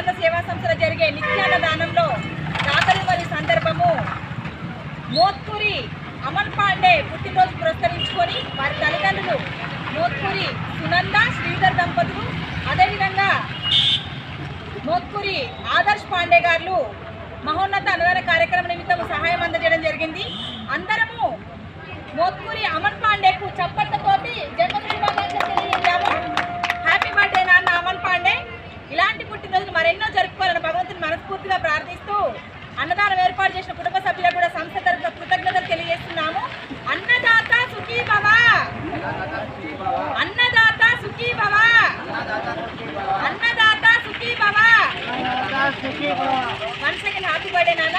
స్వచ్ఛంద సేవా సంస్థలు జరిగే నిత్యాల దానంలో దాతలు వారి సందర్భము. మోత్పూరి అమన్ పాండే పుట్టినరోజు పురస్కరించుకొని వారి తల్లిదండ్రులు మోత్పూరి సునంద శ్రీధర్ దంపతులు అదేవిధంగా మోత్పూరి ఆదర్శ్ పాండే గారు మహోన్నత అనుదాన కార్యక్రమం నిమిత్తం మరెన్నో జరుపుకోవాలని భగవంతుని మనస్ఫూర్తిగా ప్రార్థిస్తూ అన్నదానం ఏర్పాటు చేసిన కుటుంబ సభ్యులకు కూడా సంస్థ తరఫున కృతజ్ఞతలు తెలియజేస్తున్నాము. అన్నదాత సుఖీ భవ. అన్నదాత సుఖీ భవ. అన్నదాత సుఖీ భవ. వన్ సెకండ్ హ్యాపీ బర్త్డే నాన్న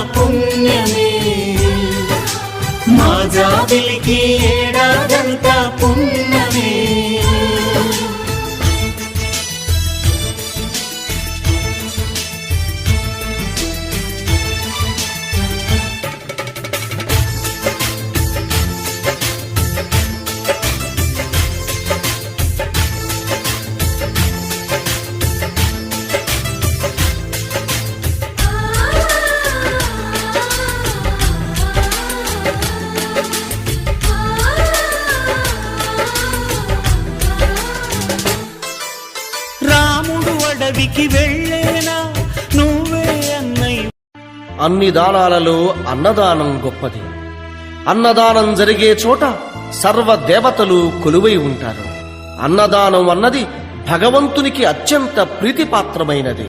പുണ്യമേ. മാതാവിൽ കീഴട అడవికి వెళ్ళేనా? నువ్వే అన్నయ్య. అన్ని దానాలలో అన్నదానం గొప్పది. అన్నదానం జరిగే చోట సర్వ దేవతలు కొలువై ఉంటారు. అన్నదానం అన్నది భగవంతునికి అత్యంత ప్రీతిపాత్రమైనది.